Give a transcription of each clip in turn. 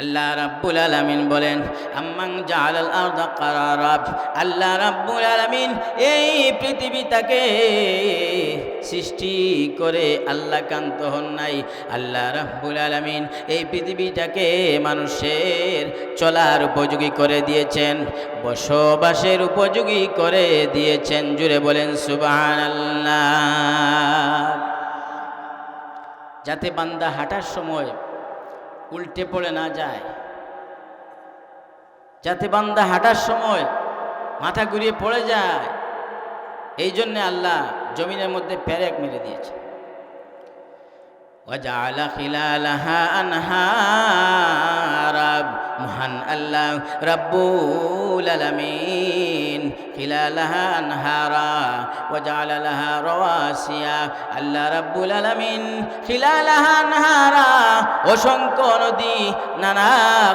আল্লাহ রাব্বুল আলামিন বলেন আম্মাং জাআলাল আরদা কারারাব। আল্লাহ রাব্বুল আলামিন এই পৃথিবীটাকে সৃষ্টি করে আল্লাহ কান্ত হন নাই। আল্লাহ রাব্বুল আলামিন এই পৃথিবীটাকে মানুষের চলার উপযোগী করে দিয়েছেন, বসবাসের উপযোগী করে দিয়েছেন। জুড়ে বলেন, সুবহানাল্লাহ। যাতে বান্দা হাঁটার সময় উল্টে পড়ে না যায় যাতে বান্দা হাঁটার সময় মাথা ঘুরিয়ে পড়ে যায় এই জন্যে আল্লাহ জমিনের মধ্যে প্যারেক মেরে দিয়েছে وجعل خلالها أنهارا মহান আল্লাহ রব্বুল আলামিন খিলালাহা আনহারা وجعل لها رواسيا আল্লাহ রব্বুল আলামিন খিলালাহা আনহারা অসংখ্য নদী নানা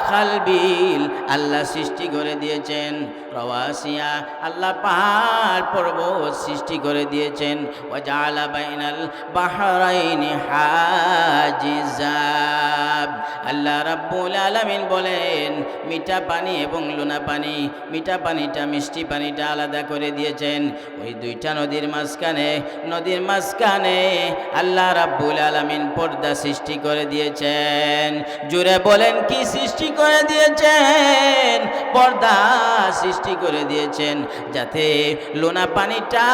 খালবিল আল্লাহ সৃষ্টি করে দিয়েছেন রওয়াসিয়া আল্লাহ পাহাড় পর্বত সৃষ্টি করে দিয়েছেন ওয়াজালা বাইনাল বাহরাইনি হাজিজাব আল্লাহ রাব্বুল আলামিন বলেন মিঠা পানি এবং লুনা পানি মিঠা পানিটা মিষ্টি পানিটা আলাদা করে দিয়েছেন। ওই দুইটা নদীর মাঝখানে নদীর মাঝখানে আল্লাহ রাব্বুল আলামিন পর্দা সৃষ্টি করে দিয়েছেন। জুড়ে বলেন, কি সৃষ্টি করে দিয়েছেন? পর্দা সৃষ্টি করে দিয়েছেন, যাতে লোনা পানিটা,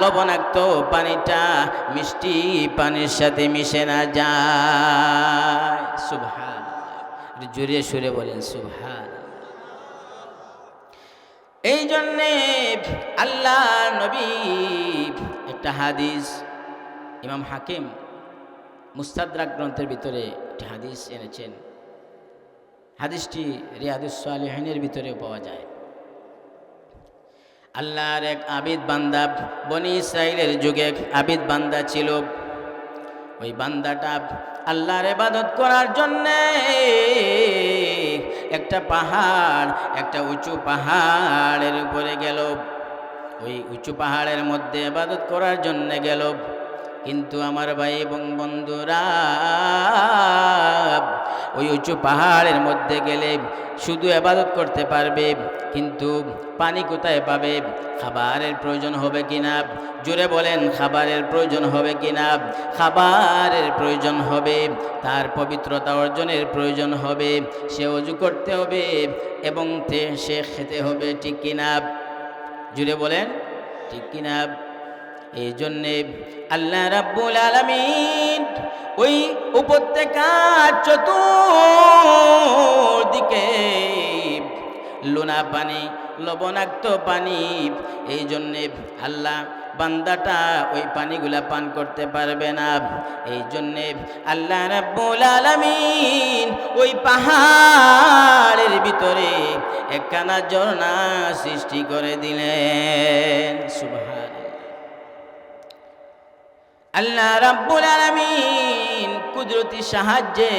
লবণাক্ত পানিটা মিষ্টি পানির সাথে মিশে না যায়। সুবহান জুড়ে সুরে বলেন সুবহান এই জন্যে আল্লাহ নবী, একটা হাদিস ইমাম হাকিম মুস্তাদরাক গ্রন্থের ভিতরে একটি হাদিস এনেছেন। হাদিসটি রিয়াদুসালেহিনের ভিতরেও পাওয়া যায়। আল্লাহর এক আবিদ বান্দা বনি ইসরায়েলের যুগে আবিদ বান্দা ছিল। ওই বান্দাটা আল্লাহর ইবাদত করার জন্যে একটা পাহাড়, একটা উঁচু পাহাড়ের উপরে গেল। ওই উঁচু পাহাড়ের মধ্যে ইবাদত করার জন্যে গেল। কিন্তু আমার ভাই এবং বন্ধুরা ওই উঁচু পাহাড়ের মধ্যে গেলে শুধু আবাদত করতে পারবে, কিন্তু পানি কোথায় পাবে? খাবারের প্রয়োজন হবে কিনা? জোরে বলেন, খাবারের প্রয়োজন হবে কিনা? খাবারের প্রয়োজন হবে, তার পবিত্রতা অর্জনের প্রয়োজন হবে, সে অজু করতে হবে এবং সে খেতে হবে, ঠিক কিনা? জুড়ে বলেন, ঠিক কিনা? এই জন্যে আল্লাহ রাব্বুল আলামিন ওই উপত্যকার চতুর্দিকে লোনা পানি, লবণাক্ত পানি এই জন্যে আল্লাহ বান্দাটা ওই পানিগুলা পান করতে পারবে না। এই জন্যে আল্লাহ রাব্বুল আলামিন ওই পাহাড়ের ভিতরে একখানা ঝর্ণা সৃষ্টি করে দিলেন। সুবহান আল্লাহ রাব্বুল আলামিন কুদরতি সাহায্যে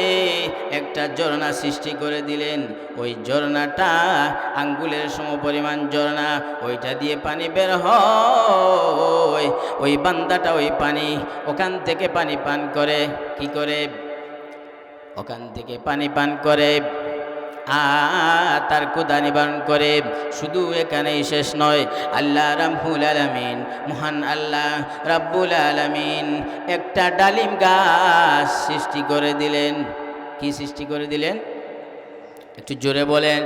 একটা ঝর্ণা সৃষ্টি করে দিলেন। ওই ঝর্ণাটা আঙ্গুলের সমপরিমাণ ঝর্ণা, ওইটা দিয়ে পানি বের হয়। ওই বান্দাটা ওই পানি, ওখান থেকে পানি পান করে, কি করে? ওখান থেকে পানি পান করে। তার কুদা নিবারণ করে। শুধু এখানেই শেষ নয়, আল্লাহ রাব্বুল আলামিন, মহান আল্লাহ রাব্বুল আলামিন একটা ডালিম গাছ সৃষ্টি করে দিলেন। কি সৃষ্টি করে দিলেন? একটু জোরে বলেন।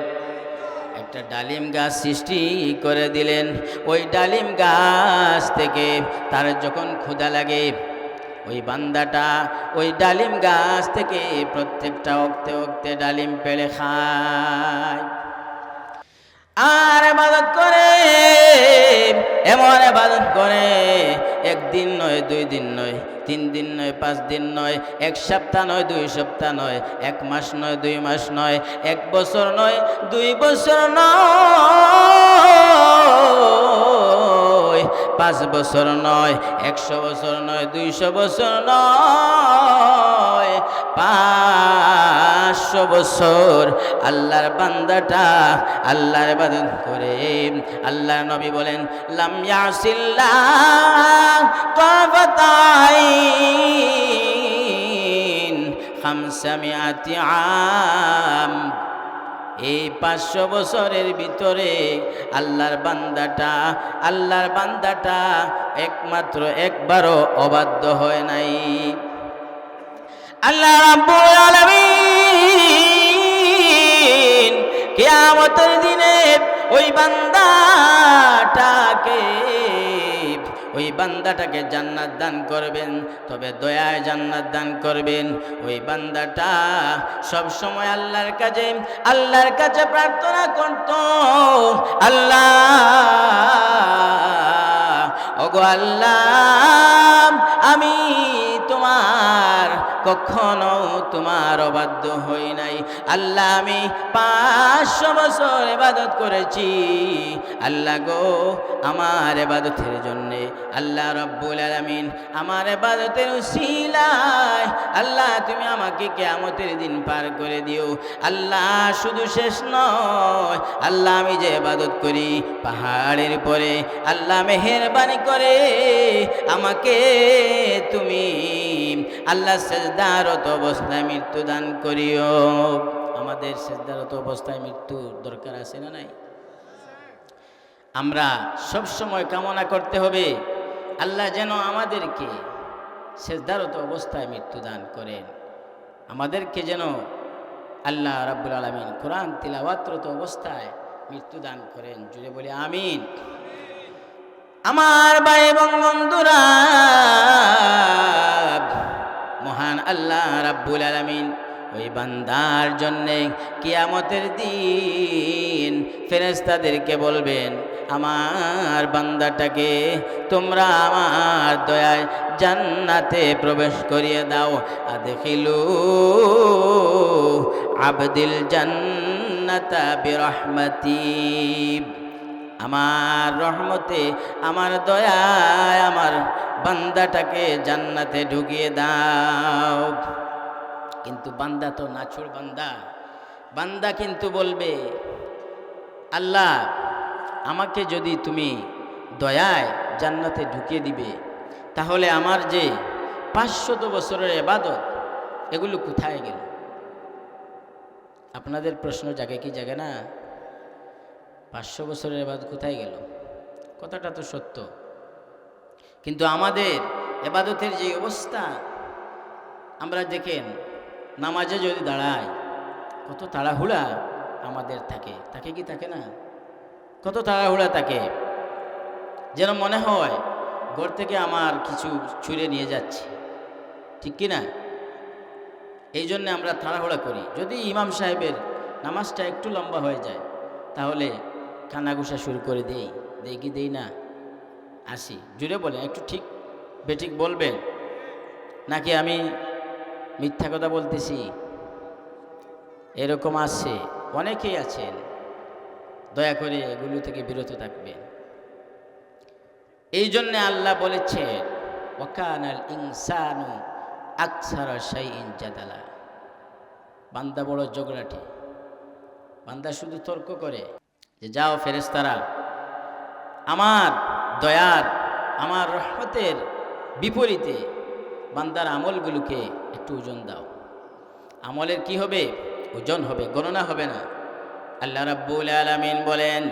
একটা ডালিম গাছ সৃষ্টি করে দিলেন। ওই ডালিম গাছ থেকে তার যখন ক্ষুধা লাগে ওই বান্দাটা ওই ডালিম গাছ থেকে প্রত্যেকটা অক্তে অক্তে ডালিম পেড়ে খায়। আর এবাদত করে, এমন এবাদত করে, একদিন নয়, দুই দিন নয়, তিন দিন নয়, পাঁচ দিন নয়, এক সপ্তাহ নয়, দুই সপ্তাহ নয়, এক মাস নয়, দুই মাস নয়, এক বছর নয়, দুই বছর নয়। পাঁচ বছর নয়, একশো বছর নয়, দুইশো বছর নয়, পাঁচশো বছর আল্লাহর বান্দাটা আল্লাহর ইবাদত করে। আল্লাহর নবী বলেন, লাম ইয়াসিল্লাহ তাফাতাইন খামসামিআতি এই পাঁচশো বছরের ভিতরে আল্লাহর বান্দাটা আল্লাহর বান্দাটা একমাত্র একবারও অবাধ্য হয় নাই। আল্লাহ রাব্বুল আলামিন কিয়ামতের দিনে ওই বান্দাটাকে ওই বান্দাটাকে জান্নাত দান করবেন, তবে দয়ায় জান্নাত দান করবেন। ওই বান্দাটা সব সময় আল্লাহর কাছে আল্লাহর কাছে প্রার্থনা করত। আল্লাহ, ওগো আল্লাহ, আমি তোমার, কখনো তোমার অবাধ্য হই নাই। আল্লাহ, আমি পাঁচশো বছর এবাদত করেছি। আল্লাহ গো, আমার এবাদতের জন্যে। আল্লাহ রব্বুল আলমিন আমার এবাদতের উসিলায়। আল্লাহ, তুমি আমাকে কেয়ামতের দিন পার করে দিও। আল্লাহ, শুধু শেষ নয়, আল্লাহ, আমি যে এবাদত করি পাহাড়ের পরে, আল্লাহ মেহেরবানি করে আমাকে তুমি আল্লাহ সেজদারত অবস্থায় মৃত্যু দান করিও। আমাদের সেজদারত অবস্থায় মৃত্যু দরকার আছে না নাই? আমরা সব সময় কামনা করতে হবে, আল্লাহ যেন আমাদেরকে সেজদারত অবস্থায় মৃত্যু দান করেন। আমাদেরকে যেন আল্লাহ রাব্বুল আলমিন কোরআন তিলাওয়াত্রত অবস্থায় মৃত্যু দান করেন। জুড়ে বলি, আমিন। আমার ভাই এবং বন্ধুরা আল্লাহ রাব্বুল আলামিন। ওই বান্দার জন্যে কিয়ামতের দিন ফেরেস্তাদেরকে বলবেন, আমার বান্দাটাকে তোমরা আমার দয়ায় জান্নাতে প্রবেশ করিয়ে দাও। আদখিলু আবদিল জান্নাতা বিরহমাতি। আমার রহমতে, আমার দয়ায়, আমার বান্দাটাকে জান্নাতে ঢুকিয়ে দাও। কিন্তু বান্দা তো নাছুর বান্দা। বান্দা কিন্তু বলবে, আল্লাহ, আমাকে যদি তুমি দয়ায় জান্নাতে ঢুকিয়ে দিবে, তাহলে আমার যে পাঁচশত বছরের এবাদত, এগুলো কোথায় গেল? আপনাদের প্রশ্ন, জাগে কি জাগে না? পাঁচশো বছরের এবাদত কোথায় গেল? কথাটা তো সত্য। কিন্তু আমাদের এবাদতের যে অবস্থা, আমরা দেখেন, নামাজে যদি দাঁড়াই, কত তাড়াহুড়া আমাদের থাকে। থাকে কি থাকে না? কত তাড়াহুড়া থাকে। যেন মনে হয়, ঘর থেকে আমার কিছু ছুঁড়ে নিয়ে যাচ্ছে। ঠিক কি না? এই জন্য আমরা তাড়াহুড়া করি। যদি ইমাম সাহেবের নামাজটা একটু লম্বা হয়ে যায়, তাহলে কানাঘুষা শুরু করে দেই। দেই কি দেই না? আসি। জুড়ে বলে, একটু ঠিক, বেঠিক বলবেন নাকি আমি মিথ্যা কথা বলতেছি? এরকম আছে, অনেকেই আছেন। দয়া করে এগুলো থেকে বিরত থাকবেন। এই জন্যে আল্লাহ বলেছেন ওকানাল ইনসানু আকসারা শাইইন জাদালা। বান্দা বড় জগড়াটি বান্দা শুধু তর্ক করে যে, যাও ফেরেস্তারা আমার দয়ার আমার রহমতের বিপরীতে বান্দার আমলগুলোকে একটু ওজন দাও। আমলের কি হবে? ওজন হবে, গণনা হবে না। আল্লাহ রাব্বুল আলামিন বলেন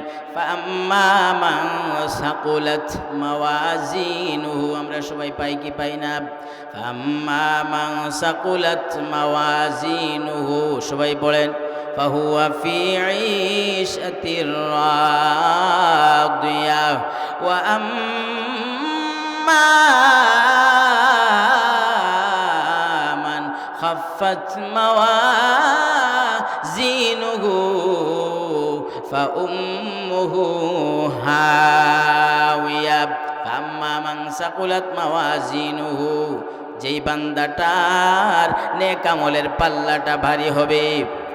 মাওয়াজিনুহু আমরা সবাই পাই কি পাই না? মাওয়াজিনুহু সবাই বলেন, ফাহুয়া ফি ঈশাতির রাদিয়া من خفت موازينه فأمه هاوية فأما من ثقلت موازينه যেই বান্দাটার নেকামলের পাল্লাটা ভারী হবে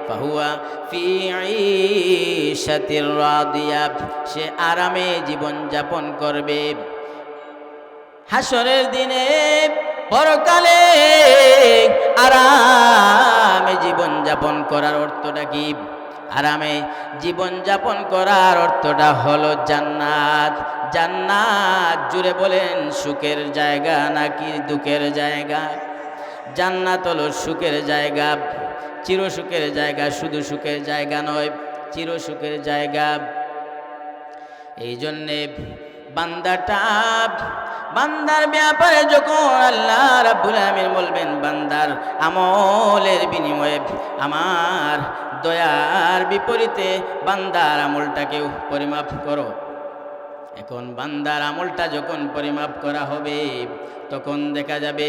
ফাহুয়া রাদিয়া। সে আরামে জীবন যাপন করবে। হাসরের দিনে পরকালে আরামে জীবন যাপন করার অর্থটা কি? আরামে জীবন যাপন করার অর্থটা হলো জান্নাত। জান্নাত জুড়ে বলেন সুখের জায়গা নাকি দুঃখের জায়গা? জান্নাত হলো সুখের জায়গা। চিরসুখের জায়গা শুধু সুখের জায়গা নয়, চিরসুখের জায়গা। এই জন্যে বান্দাটা, বান্দার ব্যাপারে যখন আল্লাহ রাব্বুল আলামিন বলবেন, বান্দার আমলের বিনিময়ে আমার দয়ার বিপরীতে বান্দার আমলটাকেও পরিমাপ করো। এখন বান্দার আমলটা যখন পরিমাপ করা হবে তখন দেখা যাবে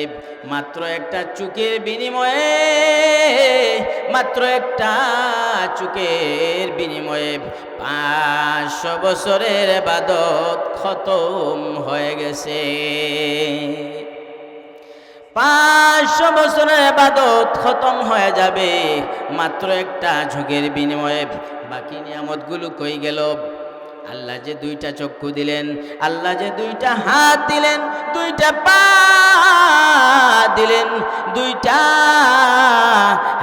মাত্র একটা চুকের বিনিময়ে, মাত্র একটা চুকের বিনিময়ে পাঁচশো বছরের বাদত খতম হয়ে গেছে। পাঁচশো বছরের বাদত খতম হয়ে যাবে মাত্র একটা ঝুঁকের বিনিময়ে। বাকি নিয়ামতগুলো কই গেল? আল্লাহ যে দুইটা চক্ষু দিলেন, আল্লাহ যে দুইটা হাত দিলেন, দুইটা পা দিলেন, দুইটা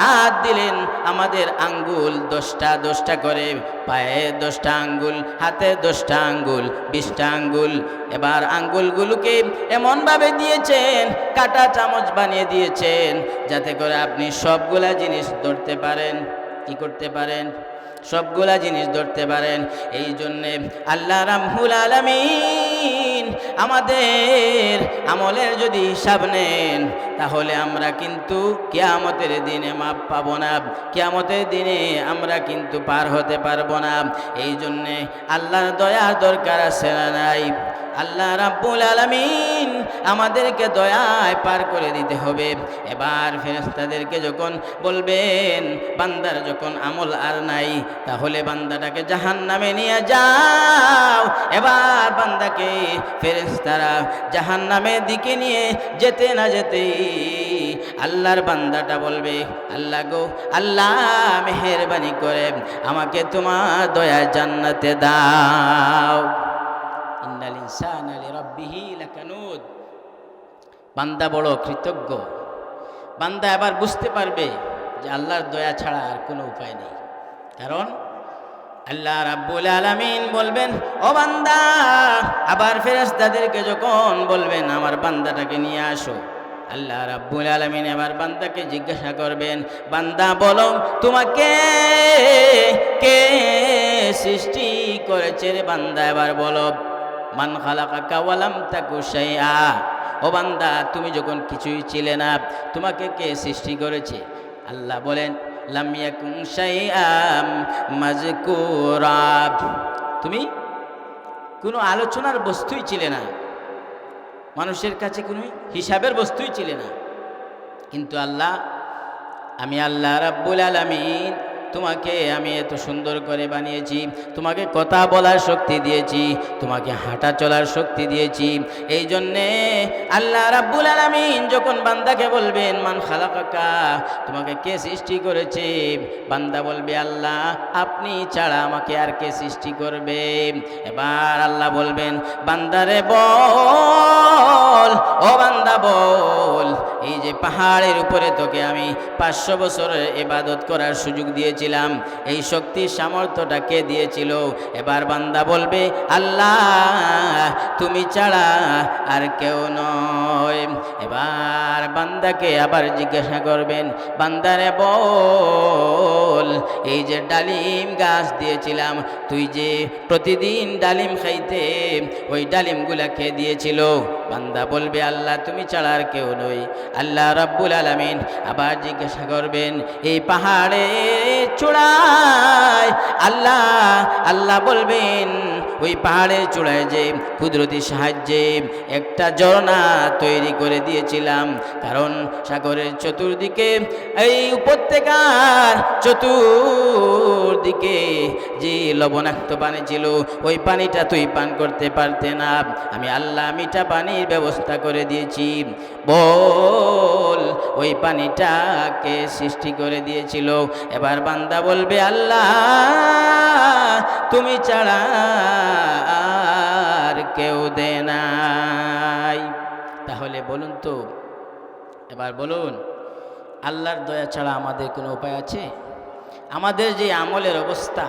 হাত দিলেন। আমাদের আঙ্গুল দশটা দশটা করে, পায়ে দশটা আঙ্গুল, হাতে দশটা আঙ্গুল, বিশটা আঙ্গুল। এবার আঙ্গুলগুলোকে এমনভাবে দিয়েছেন, কাটা চামচ বানিয়ে দিয়েছেন, যাতে করে আপনি সবগুলা জিনিস ধরতে পারেন। কি করতে পারেন? সবগুলা জিনিস ধরতে পারেন। এই জন্যে আল্লাহ রামহুল আলমিন আমাদের আমলের যদি হিসাব নেন, তাহলে আমরা কিন্তু কেয়ামতের দিনে মাপ পাবো না। কেয়ামতের দিনে আমরা কিন্তু পার হতে পারব না। এই জন্যে আল্লাহর দয়ার দরকার আছে না নাই? আল্লাহ রাব্বুল আলামিন আমাদেরকে দয়ায় পার করে দিতে হবে। এবার ফেরেশতাদেরকে যখন বলবেন, বান্দার যখন আমল আর নাই, তাহলে বান্দাটাকে জাহান নামে নিয়ে যাও। এবার বান্দাকে ফেরেশতারা জাহান নামের দিকে নিয়ে যেতে না যেতে আল্লাহর বান্দাটা বলবে, আল্লাহ গো, আল্লাহ মেহেরবানি করে আমাকে তোমার দয়া জান্নাতে দাও। ইন্নাল ইনসানা লিরাব্বিহি লাকানুদ। বান্দা বড় কৃতজ্ঞ। বান্দা এবার বুঝতে পারবে যে আল্লাহর দয়া ছাড়া আর কোনো উপায় নেই। কারণ আল্লাহ রাব্বুল আলামিন বলবেন, ও বান্দা, আবার ফেরেশতাদেরকে যখন বলবেন, আমার বান্দাটাকে নিয়ে আসো। আল্লাহ রাব্বুল আলামিন এবার বান্দাকে জিজ্ঞাসা করবেন, বান্দা, বলো, তোমাকে কে সৃষ্টি করেছে রে বান্দা? এবার বলো মান খালাকাকা ওয়ালাম তাকু শাইআ। ও বান্দা, তুমি যখন কিছুই ছিলে না, তোমাকে কে সৃষ্টি করেছে? আল্লাহ বলেন, লাম ইয়াকুন শাইআম মাজকুরা। তুমি কোনো আলোচনার বস্তুই ছিলে না। মানুষের কাছে কোনো হিসাবের বস্তুই ছিলে না। কিন্তু আল্লাহ, আমি আল্লাহ রাব্বুল আলামিন তোমাকে আমি এত সুন্দর করে বানিয়েছি, তোমাকে কথা বলার শক্তি দিয়েছি, তোমাকে হাঁটা চলার শক্তি দিয়েছি। এই জন্যে আল্লাহ রাব্বুল আলামিন যখন বান্দাকে বলবেন, মান খালা খালাকাকা, তোমাকে কে সৃষ্টি করেছে? বান্দা বলবে, আল্লাহ, আপনি ছাড়া আমাকে আর কে সৃষ্টি করবে? এবার আল্লাহ বলবেন, বান্দারে বল, ও বান্দা বল এই যে পাহাড়ের উপরে তোকে আমি পাঁচশো বছরের এবাদত করার সুযোগ দিয়েছিলাম। এই শক্তির সামর্থ্যটা কে দিয়েছিল? এবার বান্দা বলবে, আল্লাহ, তুমি ছাড়া আর কেউ নয়। এবার বান্দাকে আবার জিজ্ঞাসা করবেন, বান্দারে বল, এই যে ডালিম গাছ দিয়েছিলাম, তুই যে প্রতিদিন ডালিম খাইতে ওই ডালিমগুলা খেয়ে দিয়েছিল? বান্দা বলবে, আল্লাহ, তুমি ছাড়া আর কেউ নই। আল্লাহ রাব্বুল আলামিন আবার জিজ্ঞাসা করবেন এই পাহাড়ে চূড়ায় আল্লাহ আল্লাহ বলবেন ওই পাহাড়ের চূড়ায় যে কুদরতি সাহায্যে একটা ঝর্ণা তৈরি করে দিয়েছিলাম। কারণ সাগরের চতুর্দিকে, এই উপত্যকার চতুর্দিকে যে লবণাক্ত পানি ছিল, ওই পানিটা তুই পান করতে পারতে না। আমি আল্লাহ মিঠা পানির ব্যবস্থা করে দিয়েছি। বল, ওই পানিটাকে সৃষ্টি করে দিয়েছিল। এবার বান্দা বলবে, আল্লাহ, তুমি ছাড়া আর কেউ দে নাই। তাহলে বলুন তো, এবার বলুন, আল্লাহর দয়া ছাড়া আমাদের কোনো উপায় আছে? আমাদের যে আমলের অবস্থা,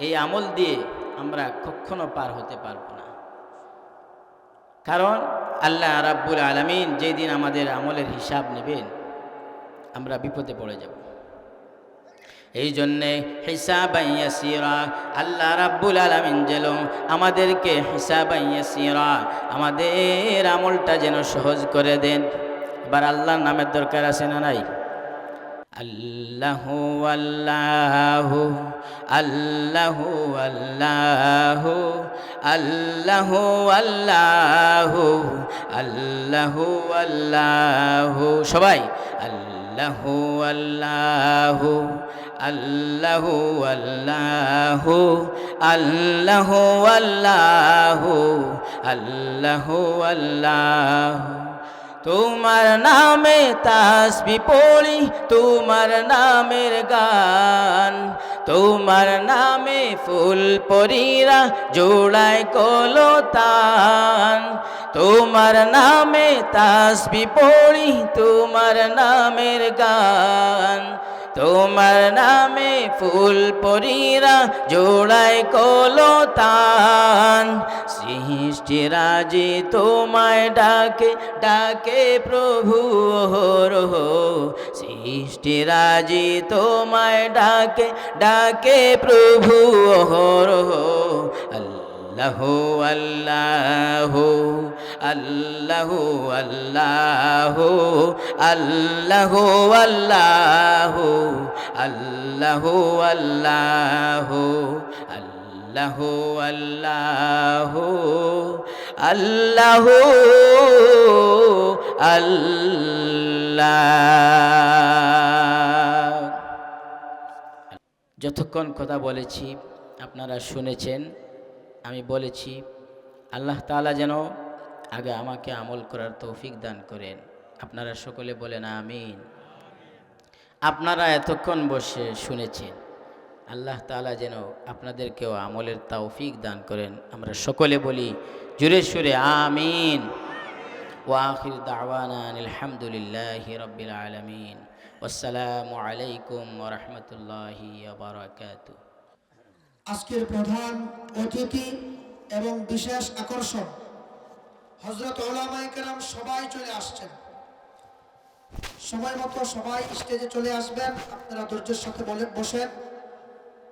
এই আমল দিয়ে আমরা কখনো পার হতে পারব না। কারণ আল্লাহ রাব্বুল আলমিন যেদিন আমাদের আমলের হিসাব নেবেন, আমরা বিপদে পড়ে যাব। এই জন্যে হিসাবাইয়াসিরা আল্লাহ রাব্বুল আলামিন যেন আমাদেরকে হিসাবাইয়াসিরা আমাদের আমলটা যেন সহজ করে দেন। এবার আল্লাহর নামের দরকার আছে না নাই? আল্লাহু আল্লাহু আল্লাহু আল্লাহু আল্লাহু আল্লাহু আল্লাহু আল্লাহু, সবাই আল্লাহু আল্লাহু। আল্লাহু আল্লাহু আল্লাহু আল্লাহু আল্লাহু আল্লাহু। তোমার নামে তাসবি পড়ি, তোমার নামের গান। তোমার নামে ফুল পরীরা জোড়ায় কলতান। তোমার নামে তাসবি পড়ি, তোমার নামের গান। তোমার নামে ফুল পরীরা জোড়ায় কলতান। সৃষ্টিরাজি তোমায় ডাকে ডাকে প্রভু হরহ সৃষ্টিরাজি তোমায় ডাকে ডাকে প্রভু হরহ আল্লাহ আল্লাহ। আল্লাহ আল্লাহ আল্লাহ আল্লাহ আল্লাহ আল্লাহ আল্লাহ আল্লাহ আল্লাহ আল্লাহ। যতক্ষণ কথা বলেছি, আপনারা শুনেছেন, আমি বলেছি, আল্লাহ তাআলা যেন আগে আমাকে আমল করার তৌফিক দান করেন। আপনারা সকলে বলেন আমিন। আপনারা এতক্ষণ বসে শুনেছেন, আল্লাহ তালা যেন আপনাদেরকেও আমলের তৌফিক দান করেন। আমরা সকলে বলি জুরে সুরে আমিন। ওয়াখির দাওয়ানা আলহামদুলিল্লাহি রব্বিল আলামিন। আসসালামু আলাইকুম রাহমাতুল্লাহি ওয়া বারাকাতুহু। আজকের প্রধান অতিথি এবং বিশেষ আকর্ষণ হজরত ওলামাইকেরাম সবাই চলে আসছেন। সময় মতো সবাই স্টেজে চলে আসবেন। আপনারা ধৈর্যের সাথে বলে বসেন।